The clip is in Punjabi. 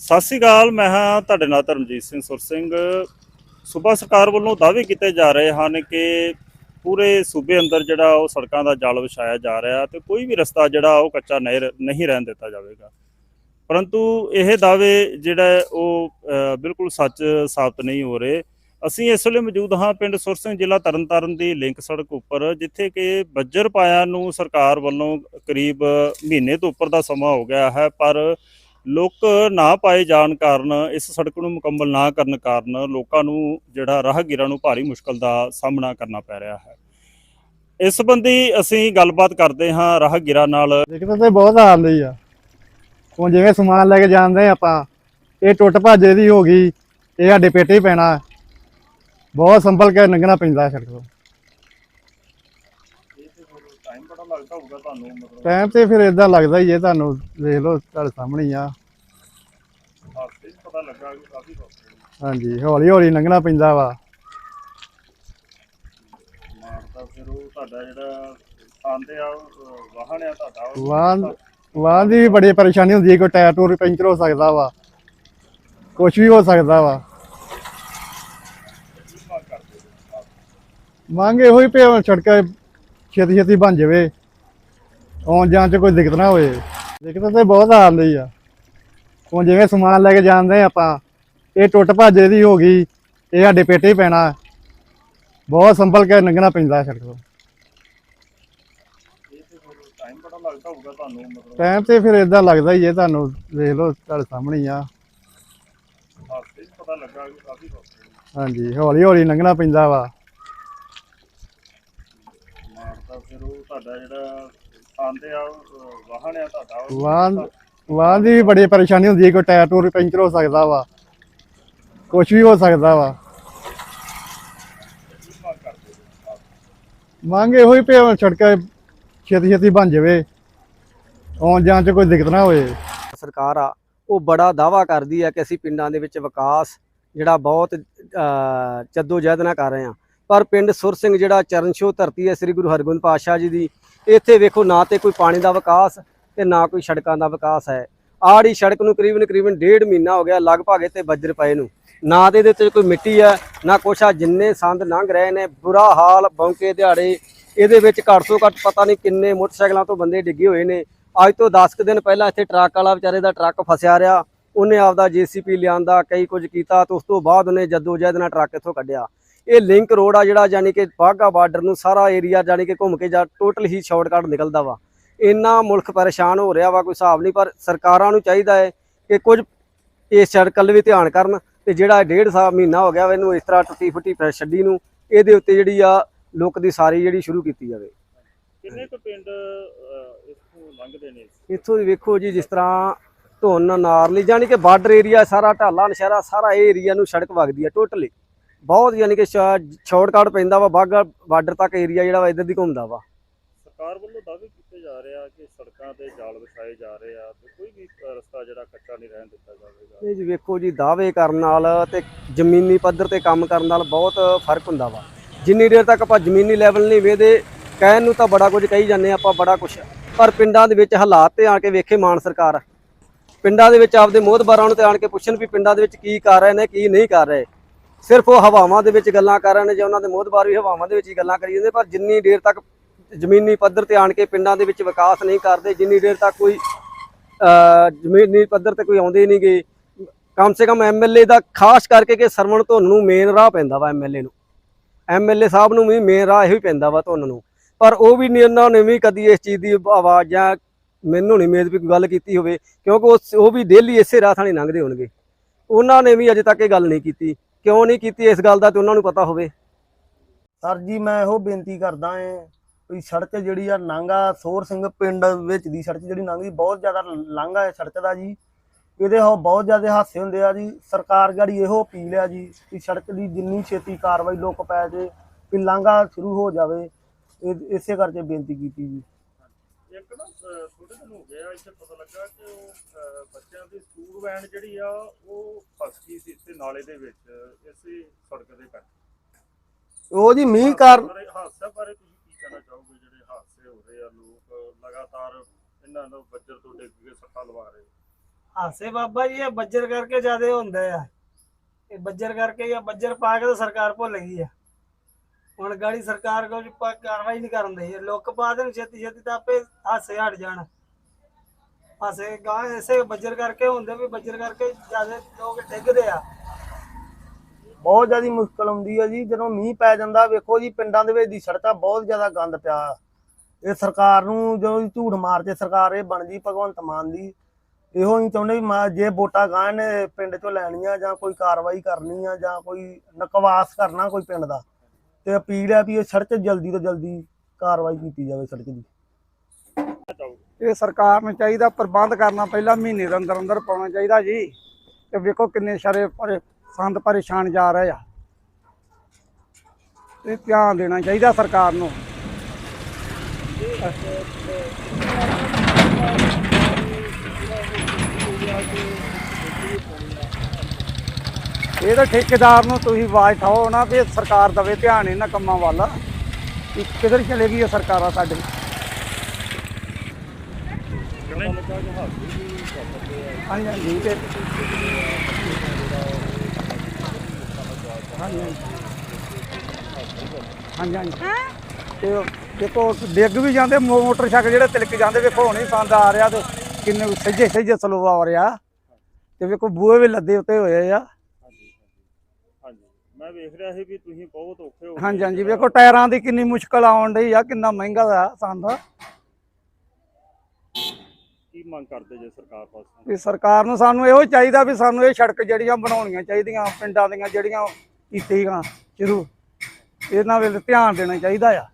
ਸਤਿ ਸ੍ਰੀ ਅਕਾਲ, ਮੈਂ ਹਾਂ ਤੁਹਾਡੇ ਨਾਲ ਧਰਮਜੀਤ ਸਿੰਘ ਸੁਰ ਸਿੰਘ। ਸੂਬਾ ਸਰਕਾਰ ਵੱਲੋਂ ਦਾਅਵੇ ਕੀਤੇ ਜਾ ਰਹੇ ਹਨ ਕਿ ਪੂਰੇ ਸੂਬੇ ਅੰਦਰ ਜਿਹੜਾ ਉਹ ਸੜਕਾਂ ਦਾ ਜਾਲ ਵਿਛਾਇਆ ਜਾ ਰਿਹਾ ਤੇ ਕੋਈ ਵੀ ਰਸਤਾ ਜਿਹੜਾ ਉਹ ਕੱਚਾ ਨਹੀਂ ਰ- ਨਹੀਂ ਰਹਿਣ ਦਿੱਤਾ ਜਾਵੇਗਾ। ਪਰੰਤੂ ਇਹ ਦਾਅਵੇ ਜਿਹੜਾ ਉਹ ਬਿਲਕੁਲ ਸੱਚ ਸਾਬਤ ਨਹੀਂ ਹੋ ਰਹੇ। ਅਸੀਂ ਇਸ ਵੇਲੇ ਮੌਜੂਦ ਹਾਂ ਪਿੰਡ ਸੁਰ ਸਿੰਘ ਜ਼ਿਲ੍ਹਾ ਤਰਨਤਾਰਨ ਦੀ ਲਿੰਕ ਸੜਕ ਉੱਪਰ, ਜਿੱਥੇ ਕਿ ਬੱਜਰ ਪਾਇਆ ਨੂੰ ਸਰਕਾਰ ਵੱਲੋਂ ਕਰੀਬ ਮਹੀਨੇ ਤੋਂ ਉੱਪਰ ਦਾ ਸਮਾਂ ਹੋ ਗਿਆ ਹੈ, ਪਰ ਲੋਕ ਨਾ ਪਾਏ ਜਾਣ ਕਾਰਨ, ਇਸ ਸੜਕ ਨੂੰ ਮੁਕੰਮਲ ਨਾ ਕਰਨ ਕਾਰਨ ਲੋਕਾਂ ਨੂੰ ਜਿਹੜਾ ਰਾਹਗੀਰਾਂ ਨੂੰ ਭਾਰੀ ਮੁਸ਼ਕਲ ਦਾ ਸਾਹਮਣਾ ਕਰਨਾ ਪੈ ਰਿਹਾ ਹੈ। ਇਸ ਸੰਬੰਧੀ ਅਸੀਂ ਗੱਲਬਾਤ ਕਰਦੇ ਹਾਂ ਰਾਹਗੀਰਾਂ ਨਾਲ। ਦਿੱਕਤ ਤੇ ਬਹੁਤ ਆਉਂਦੀ ਆ। ਹੁਣ ਜਿਵੇਂ ਸਮਾਨ ਲੈ ਕੇ ਜਾਂਦੇ ਆ ਆਪਾਂ, ਇਹ ਟੁੱਟ ਭੱਜੇ ਦੀ ਹੋ ਗਈ, ਇਹ ਸਾਡੇ ਪੇਟੇ ਹੀ ਪੈਣਾ। ਬਹੁਤ ਸੰਭਲ ਕੇ ਲੰਘਣਾ ਪੈਂਦਾ ਸੜਕ ਤੋਂ ਟਾਈਮ ਬੜਾ ਲੱਗਦਾ ਹੋਊਗਾ ਤੁਹਾਨੂੰ ਮਤਲਬ। ਟਾਈਮ ਤੇ ਫਿਰ ਇਦਾਂ ਲੱਗਦਾ ਹੀ ਹੈ ਤੁਹਾਨੂੰ ਦੇਖ ਲਓ ਤੁਹਾਡੇ ਸਾਹਮਣੇ ਹੀ ਆ। ਹਾਦਸੇ 'ਚ ਪਤਾ ਲੱਗਾ ਕਿ ਕਾਫੀ ਹਾਂਜੀ ਹੌਲੀ ਹੌਲੀ ਲੰਘਣਾ ਪੈਂਦਾ ਵਾ। ਮਾਰਦਾ ਫਿਰ ਉਹ ਤੁਹਾਡਾ ਜਿਹੜਾ ਆਂਦੇ ਆ ਅਹ ਵਾਹਨ ਆ ਤੁਹਾਡਾ ਉਹ ਵਾਹਨ ਵਾਹਨ ਦੀ ਵੀ ਬੜੀ ਪਰੇਸ਼ਾਨੀ ਹੁੰਦੀ ਹੈ ਕੋਈ ਟਾਇਰ ਟੂਰ ਪੈਂਚਰ ਹੋ ਸਕਦਾ ਵਾ। ਕੁਝ ਵੀ ਹੋ ਸਕਦਾ ਵਾ। ਮੰਗ ਕਰਦੇ ਹੋ? ਮੰਗ ਇਹੋ ਹੀ ਪਿਆ ਸੜਕ ਛੇਤੀ ਛੇਤੀ ਬਣ ਜਾਵੇ। ਆਉਣ ਜਾਣ ਚ ਕੋਈ ਦਿੱਕਤ ਨਾ ਹੋਏ ਦਿੱਕਤ ਤੇ ਬਹੁਤ ਆਉਂਦੀ ਆ। ਹੁਣ ਜਿਵੇਂ ਸਮਾਨ ਲੈ ਕੇ ਜਾਂਦੇ ਆਪਾਂ ਇਹ ਟੁੱਟ ਭੱਜੇ ਦੀ ਹੋ ਗਈ ਇਹ ਸਾਡੇ ਪੇਟੇ ਹੀ ਪੈਣਾ। ਬਹੁਤ ਸੰਭਲ ਕੇ ਲੰਘਣਾ ਪੈਂਦਾ ਸੜਕ ਤੋਂ। ਟਾਈਮ ਤੇ ਫਿਰ ਇਦਾਂ ਲੱਗਦਾ ਹੀ ਹੈ ਤੁਹਾਨੂੰ ਦੇਖ ਲਓ ਤੁਹਾਡੇ ਸਾਹਮਣੇ ਹੀ ਆ। ਹਾਂਜੀ ਹੌਲੀ ਹੌਲੀ ਲੰਘਣਾ ਪੈਂਦਾ ਵਾ ਮਾਰਦਾ ਫਿਰ ਉਹ ਤੁਹਾਡਾ ਜਿਹੜਾ ਆਂਦੇ ਆ ਅਹ ਵਾਹਨ ਆ ਤੁਹਾਡਾ ਉਹ ਵਾਹਨ ਵਾਹਨ ਦੀ ਵੀ ਬੜੀ ਪਰੇਸ਼ਾਨੀ ਹੁੰਦੀ ਹੈ ਕੋਈ ਟਾਇਰ ਟੂਰ ਪੈਂਚਰ ਹੋ ਸਕਦਾ ਵਾ। ਕੁਝ ਵੀ ਹੋ ਸਕਦਾ ਵਾ। ਮੰਗ ਇਹੋ ਹੀ ਪਿਆ ਸੜਕ ਛੇਤੀ ਛੇਤੀ ਬਣ ਜਾਵੇ। ਆਉਣ ਜਾਣ ਚ ਕੋਈ ਦਿੱਕਤ ਨਾ ਹੋਏ ਸਰਕਾਰ ਆ ਉਹ ਬੜਾ ਦਾਵਾ ਕਰਦੀ ਹੈ ਕਿ ਅਸੀਂ ਪਿੰਡਾਂ ਦੇ ਵਿੱਚ ਵਿਕਾਸ ਜਿਹੜਾ ਬਹੁਤ ਚੱਦੋ ਜਹਿਦ ਨਾਲ ਕਰ ਰਹੇ ਹਾਂ ਪਰ ਪਿੰਡ ਸੁਰ ਸਿੰਘ ਜਿਹੜਾ ਚਰਨਛੋਹ ਧਰਤੀ ਹੈ ਸ੍ਰੀ ਗੁਰੂ ਹਰਗੋਬਿੰਦ ਪਾਤਸ਼ਾਹ ਜੀ ਦੀ, ਇੱਥੇ ਵੇਖੋ ਨਾ ਤੇ ਕੋਈ ਪਾਣੀ ਦਾ ਵਿਕਾਸ ਤੇ ਨਾ ਕੋਈ ਸੜਕਾਂ ਦਾ ਵਿਕਾਸ ਹੈ। ਆੜੀ ਸੜਕ ਨੂੰ ਕਰੀਬਨ ਕਰੀਬਨ ਡੇਢ ਮਹੀਨਾ ਹੋ ਗਿਆ ਲਗਭਗ ਇੱਥੇ ਬੱਜਰ ਪਏ ਨੂੰ। ਨਾ ਤੇ ਇਹਦੇ ਉੱਤੇ ਕੋਈ ਮਿੱਟੀ ਹੈ, ਨਾ ਕੁਛ ਆ, ਜਿੰਨੇ ਸੰਦ ਲੰਘ ਰਹੇ ਨੇ, ਬੁਰਾ ਹਾਲ, ਬੌਂਕੇ ਦਿਹਾੜੇ, ਇਹਦੇ ਵਿੱਚ ਘੱਟ ਤੋਂ ਘੱਟ ਪਤਾ ਨਹੀਂ ਕਿੰਨੇ ਮੋਟਰਸਾਈਕਲਾਂ ਤੋਂ ਬੰਦੇ ਡਿੱਗੇ ਹੋਏ ਨੇ। ਅੱਜ ਤੋਂ 10 ਕੁ ਦਿਨ ਪਹਿਲਾਂ ਇੱਥੇ ਟਰੱਕ ਵਾਲਾ ਵਿਚਾਰੇ ਦਾ ਟਰੱਕ ਫਸਿਆ ਰਿਹਾ, ਉਹਨੇ ਆਪਦਾ ਜੀਸੀਪੀ ਲਿਆਂਦਾ, ਕਈ ਕੁਝ ਕੀਤਾ ਤੇ ਉਸ ਤੋਂ ਬਾਅਦ ਉਹਨੇ ਜੱਦੋ ਜਹਿਦ ਨਾਲ ਟਰੱਕ ਇੱਥੋਂ ਕੱਢਿਆ। ਇਹ ਲਿੰਕ ਰੋਡ ਆ ਜਿਹੜਾ ਯਾਨੀ ਕਿ ਬਾਗਾ ਬਾਰਡਰ ਨੂੰ ਸਾਰਾ ਏਰੀਆ ਯਾਨੀ ਕਿ ਘੁੰਮ ਕੇ ਜਾ ਟੋਟਲ ਹੀ ਸ਼ਾਰਟਕਟ ਨਿਕਲਦਾ ਵਾ। ਇੰਨਾ ਮੁਲਕ ਪਰੇਸ਼ਾਨ ਹੋ ਰਿਹਾ ਵਾ ਕੋਈ ਹਿਸਾਬ ਨਹੀਂ ਪਰ ਸਰਕਾਰਾਂ ਨੂੰ ਚਾਹੀਦਾ ਹੈ ਕਿ ਕੁਝ ਇਸ ਸੜਕ ਵੱਲ ਵੀ ਧਿਆਨ ਕਰਨ ਤੇ ਜਿਹੜਾ ਡੇਢ ਸਾਲ ਮਹੀਨਾ ਹੋ ਗਿਆ ਇਹਨੂੰ ਇਸ ਤਰ੍ਹਾਂ ਟੁੱਟੀ ਫੁੱਟੀ ਛੱਡੀ ਨੂੰ ਇਹਦੇ ਉੱਤੇ ਜਿਹੜੀ ਆ ਲੋਕ ਦੀ ਸਾਰੀ ਜਿਹੜੀ ਸ਼ੁਰੂ ਕੀਤੀ ਜਾਵੇ। ਕਿੰਨੇ ਕੁ ਪਿੰਡ ਇੱਥੋਂ ਲੰਘਦੇ ਨੇ? ਇੱਥੋਂ ਦੀ ਵੇਖੋ ਜੀ ਜਿਸ ਤਰ੍ਹਾਂ ਧੁੰਨ ਨਾਰਲੀ ਜਾਨੀ ਕਿ ਬਾਰਡਰ ਏਰੀਆ ਸਾਰਾ ਢਾਲਾ ਨਸ਼ਹਿਰਾ ਸਾਰਾ ਇਹ ਏਰੀਆ ਨੂੰ ਸੜਕ ਵਗਦੀ ਆ ਟੋਟਲੀ ਬਹੁਤ ਯਾਨੀ ਕਿ ਸ਼ਾਰਟਕਟ ਪੈਂਦਾ ਵਾ ਬਾਗਾ ਬਾਰਡਰ ਤੱਕ ਏਰੀਆ ਜਿਹੜਾ ਵਾ ਇੱਧਰ ਦੀ ਘੁੰਮਦਾ ਵਾ। ਸਰਕਾਰ ਵੱਲੋਂ ਦਾਅਵੇ ਕੀਤੇ ਜਾ ਰਹੇ ਆ ਕਿ ਸੜਕਾਂ ਤੇ ਜਾਲ ਵਿਛਾਏ ਜਾ ਰਹੇ ਆ ਤੇ ਕੋਈ ਵੀ ਰਸਤਾ ਜਿਹੜਾ ਕੱਚਾ ਨਹੀਂ ਰਹਿਣ ਦਿੱਤਾ ਜਾਵੇਗਾ। ਇਹ ਜੀ ਵੇਖੋ ਜੀ ਦਾਅਵੇ ਕਰਨ ਨਾਲ ਤੇ ਜ਼ਮੀਨੀ ਪੱਧਰ ਤੇ ਕੰਮ ਕਰਨ ਨਾਲ ਬਹੁਤ ਫ਼ਰਕ ਹੁੰਦਾ ਵਾ। ਜਿੰਨੀ ਦੇਰ ਤੱਕ ਆਪਾਂ ਜ਼ਮੀਨੀ ਲੈਵਲ ਨਹੀਂ ਵੇਦੇ ਕਹਿਣ ਨੂੰ ਤਾਂ ਬੜਾ ਕੁਝ ਕਹੀ ਜਾਂਦੇ ਆਪਾਂ ਬੜਾ ਕੁਝ ਪਰ ਪਿੰਡਾਂ ਦੇ ਵਿੱਚ ਹਾਲਾਤ ਤੇ ਆਣ ਕੇ ਵੇਖੇ ਮਾਨ ਸਰਕਾਰ। ਪਿੰਡਾਂ ਦੇ ਵਿੱਚ ਆਪਦੇ ਮੋਹਤਬਾਰਾਂ ਨੂੰ ਤੇ ਆਣ ਕੇ ਪੁੱਛਣ ਵੀ ਪਿੰਡਾਂ ਦੇ ਵਿੱਚ ਕੀ ਕਰ ਰਹੇ ਨੇ ਕੀ ਨਹੀਂ ਕਰ ਰਹੇ। ਸਿਰਫ ਉਹ ਹਵਾਵਾਂ ਦੇ ਵਿੱਚ ਗੱਲਾਂ ਕਰਨ ਜਾਂ ਉਹਨਾਂ ਦੇ ਮੋਹਤਬਾਰ ਵੀ ਹਵਾਵਾਂ ਦੇ ਵਿੱਚ ਹੀ ਗੱਲਾਂ ਕਰੀ ਜਾਂਦੇ, ਪਰ ਜਿੰਨੀ ਦੇਰ ਤੱਕ ਜ਼ਮੀਨੀ ਪੱਧਰ ਤੇ ਆਣ ਕੇ ਪਿੰਡਾਂ ਦੇ ਵਿੱਚ ਵਿਕਾਸ ਨਹੀਂ ਕਰਦੇ, ਜਿੰਨੀ ਦੇਰ ਤੱਕ ਕੋਈ ਜ਼ਮੀਨੀ ਪੱਧਰ ਤੇ ਕੋਈ ਆਉਂਦੇ ਨਹੀਂ ਗਏ, ਕਮ ਸੇ ਕਮ ਐਮਐਲਏ ਦਾ ਖਾਸ ਕਰਕੇ ਕਿ ਸਰਵਣ ਧੁੰਨ ਨੂੰ ਮੇਨ ਰਾਹ ਪੈਂਦਾ ਵਾ ਐਮਐਲਏ ਨੂੰ। ਐਮਐਲਏ ਸਾਹਿਬ ਨੂੰ ਵੀ ਮੇਨ ਰਾਹ ਇਹੋ ਹੀ ਪੈਂਦਾ ਵਾ ਧੁੰਨ ਨੂੰ। ਪਰ ਉਹ ਵੀ ਨਹੀਂ ਉਹਨਾਂ ਨੇ ਵੀ ਕਦੀ ਇਸ ਚੀਜ਼ ਦੀ ਆਵਾਜ਼ ਜਾਂ ਮੈਨੂੰ ਨਹੀਂ ਮੇਦ ਵੀ ਕੋਈ ਗੱਲ ਕੀਤੀ ਹੋਵੇ, ਕਿਉਂਕਿ ਉਹ ਵੀ ਡੇਲੀ ਇਸੇ ਰਾਹ ਥਾਣੀ ਲੰਘਦੇ ਹੋਣਗੇ। ਉਹਨਾਂ ਨੇ ਵੀ ਅਜੇ ਤੱਕ ਇਹ ਗੱਲ ਨਹੀਂ ਕੀਤੀ। ਕਿਉਂ ਨਹੀਂ ਕੀਤੀ ਇਸ ਗੱਲ ਦਾ ਤੇ ਉਹਨਾਂ ਨੂੰ ਪਤਾ ਹੋਵੇ? ਸਰ ਜੀ, ਮੈਂ ਇਹੋ ਬੇਨਤੀ ਕਰਦਾ ਏ ਵੀ ਸੜਕ ਜਿਹੜੀ ਆ ਲਾਂਘਾ ਸੋਰ ਸਿੰਘ ਪਿੰਡ ਵਿੱਚ ਦੀ ਸੜਕ ਜਿਹੜੀ ਲੰਘਦੀ ਬਹੁਤ ਜ਼ਿਆਦਾ ਲਾਂਘਾ ਹੈ ਸੜਕ ਦਾ ਜੀ। ਇਹਦੇ ਹੋ ਬਹੁਤ ਜ਼ਿਆਦਾ ਹਾਦਸੇ ਹੁੰਦੇ ਆ ਜੀ। ਸਰਕਾਰ ਗਾੜੀ ਇਹੋ ਅਪੀਲ ਆ ਜੀ ਕਿ ਸੜਕ ਦੀ ਜਿੰਨੀ ਛੇਤੀ ਕਾਰਵਾਈ ਲੋਕ ਪੈ ਜੇ, ਵੀ ਲਾਂਘਾ ਸ਼ੁਰੂ ਹੋ ਜਾਵੇ। ਇਸੇ ਕਰਕੇ ਬੇਨਤੀ ਕੀਤੀ ਜੀ। ਇੱਕ ਨਾ ਅਹ, ਥੋੜੇ ਦਿਨ ਹੋ ਗਏ ਆ ਇੱਥੇ ਪਤਾ ਲੱਗਾ ਕਿ ਉਹ ਅਹ, ਬੱਚਿਆਂ ਦੀ ਸਕੂਲ ਵੈਨ ਜਿਹੜੀ ਆ ਉਹ ਫਸ ਗਈ ਸੀ ਇੱਥੇ ਨਾਲੇ ਦੇ ਵਿੱਚ ਇਸੇ ਸੜਕ ਦੇ ਕਰਕੇ। ਉਹ ਜੀ ਮੀਂਹ ਕਾਰਨ ਬਾਰੇ ਹਾਦਸੇ ਬਾਰੇ ਤੁਸੀਂ ਕੀ ਕਹਿਣਾ ਚਾਹੋਗੇ? ਜਿਹੜੇ ਹਾਦਸੇ ਹੋ ਰਹੇ ਆ ਲੋਕ ਲਗਾਤਾਰ ਇਹਨਾਂ ਨੂੰ ਬੱਜਰ ਤੋਂ ਡਿੱਗ ਕੇ ਸੱਟਾਂ ਲਵਾ ਰਹੇ ਹਾਸੇ ਬਾਬਾ ਜੀ ਇਹ ਬੱਜਰ ਕਰਕੇ ਜਿਆਦੇ ਹੁੰਦੇ ਆ। ਇਹ ਬੱਜਰ ਕਰਕੇ ਜਾਂ ਬੱਜਰ ਪਾ ਕੇ ਤਾਂ ਸਰਕਾਰ ਭੁੱਲ ਗਈ ਆ। ਹੁਣ ਗਾੜੀ ਸਰਕਾਰ ਕੋਈ ਪ- ਕਾਰਵਾਈ ਨਹੀਂ ਕਰਨ ਦੇ ਲੋਕ ਪਾ ਦੇਣ, ਛੇਤੀ ਛੇਤੀ ਤਾਂ ਆਪੇ ਹਾਸੇ ਹਟ ਜਾਣ। ਹਾਸੇ ਗਾਂ ਐਸੇ ਬੱਜਰ ਕਰਕੇ ਹੁੰਦੇ ਵੀ ਬੱਜਰ ਕਰਕੇ ਜਿਆਦੇ ਲੋਕ ਡਿੱਗਦੇ ਆ। ਬਹੁਤ ਜ਼ਿਆਦਾ ਮੁਸ਼ਕਲ ਆਉਂਦੀ ਹੈ ਜੀ। ਜਦੋਂ ਮੀਂਹ ਪੈ ਜਾਂਦਾ, ਵੇਖੋ ਜੀ, ਪਿੰਡਾਂ ਦੇ ਵਿੱਚ ਦੀ ਸੜਕਾਂ ਬਹੁਤ ਜ਼ਿਆਦਾ ਗੰਦ ਪਿਆ। ਇਹ ਸਰਕਾਰ ਨੂੰ ਜੋ ਝੂਠ ਮਾਰਦੇ ਸਰਕਾਰ, ਇਹ ਬਣ ਗਈ ਭਗਵੰਤ ਮਾਨ ਦੀ। ਇਹੋ ਹੀ ਚਾਹੁੰਦੇ ਵੀ ਮਾ- ਜੇ ਵੋਟਾਂ ਗਾਂ ਨੇ ਪਿੰਡ ਚੋਂ ਲੈਣੀਆਂ ਜਾਂ ਕੋਈ ਕਾਰਵਾਈ ਕਰਨੀ ਆ ਜਾਂ ਕੋਈ ਨਕਵਾਸ ਕਰਨਾ ਕੋਈ ਪਿੰਡ ਦਾ। ਤੇ ਅਪੀਲ ਹੈ ਵੀ ਇਹ ਸੜਕ ਜਲਦੀ ਤੋਂ ਜਲਦੀ ਕਾਰਵਾਈ ਕੀਤੀ ਜਾਵੇ ਸੜਕ ਦੀ। ਇਹ ਸਰਕਾਰ ਨੂੰ ਚਾਹੀਦਾ ਪ੍ਰਬੰਧ ਕਰਨਾ ਪਹਿਲਾਂ, ਮਹੀਨੇ ਦੇ ਅੰਦਰ ਅੰਦਰ ਪਾਉਣਾ ਚਾਹੀਦਾ ਜੀ। ਤੇ ਵੇਖੋ ਕਿੰਨੇ ਸਾਰੇ ਪਰੇ, ਸੰਦ ਪਰੇਸ਼ਾਨ ਜਾ ਰਹੇ ਆ। ਇਹ ਧਿਆਨ ਦੇਣਾ ਚਾਹੀਦਾ ਸਰਕਾਰ ਨੂੰ। ਇਹ ਤਾਂ ਠੇਕੇਦਾਰ ਨੂੰ ਤੁਸੀਂ ਆਵਾਜ਼ ਠਾਓ ਨਾ ਵੀ ਸਰਕਾਰ ਦਵੇ ਧਿਆਨ ਇਹਨਾਂ ਕੰਮਾਂ ਵੱਲ। ਕਿ ਕਿੱਧਰ ਚਲੇ ਗਈ ਇਹ ਸਰਕਾਰਾਂ ਸਾਡੀ? ਹਾਂਜੀ ਹਾਂਜੀ ਤੇ ਹਾਂਜੀ ਹਾਂਜੀ। ਹਾਂਜੀ ਤੇ ਦੇਖੋ ਡਿੱਗ ਵੀ ਜਾਂਦੇ ਮੋਟਰਸਾਈਕਲ ਜਿਹੜੇ ਤਿਲਕ ਜਾਂਦੇ ਵੇਖੋ ਹੁਣ ਸੰਦ ਆ ਰਿਹਾ ਤੇ ਕਿੰਨੇ ਸੱਜੇ ਸੱਜੇ ਸਲੋ ਆ ਰਿਹਾ। ਤੇ ਵੇਖੋ ਬੂਹੇ ਵੀ ਲੱਦੇ ਉੱਤੇ ਹੋਏ ਆ। ਮੈਂ ਵੇਖ ਰਿਹਾ ਸੀ ਵੀ ਤੁਸੀਂ ਬਹੁਤ ਔਖੇ ਹੋ ਹਾਂਜੀ ਹਾਂਜੀ ਵੇਖੋ ਟਾਇਰਾਂ ਦੀ ਕਿੰਨੀ ਮੁਸ਼ਕਲ ਆਉਣ ਡਈ ਆ ਕਿੰਨਾ ਮਹਿੰਗਾ ਦਾ ਸੰਦ। ਕੀ ਮੰਗ ਕਰਦੇ ਜੇ ਸਰਕਾਰ ਪਾਸੋਂ? ਵੀ ਸਰਕਾਰ ਨੂੰ ਸਾਨੂੰ ਇਹੋ ਚਾਹੀਦਾ ਵੀ ਸਾਨੂੰ ਇਹ ਸੜਕ ਜਿਹੜੀਆਂ ਬਣਾਉਣੀਆਂ ਚਾਹੀਦੀਆਂ ਪਿੰਡਾਂ ਦੀਆਂ ਜਿਹੜੀਆਂ ਕੀਤੀਆਂ ਸ਼ੁਰੂ ਇਹਨਾਂ ਵੱਲ ਧਿਆਨ ਦੇਣਾ ਚਾਹੀਦਾ ਆ।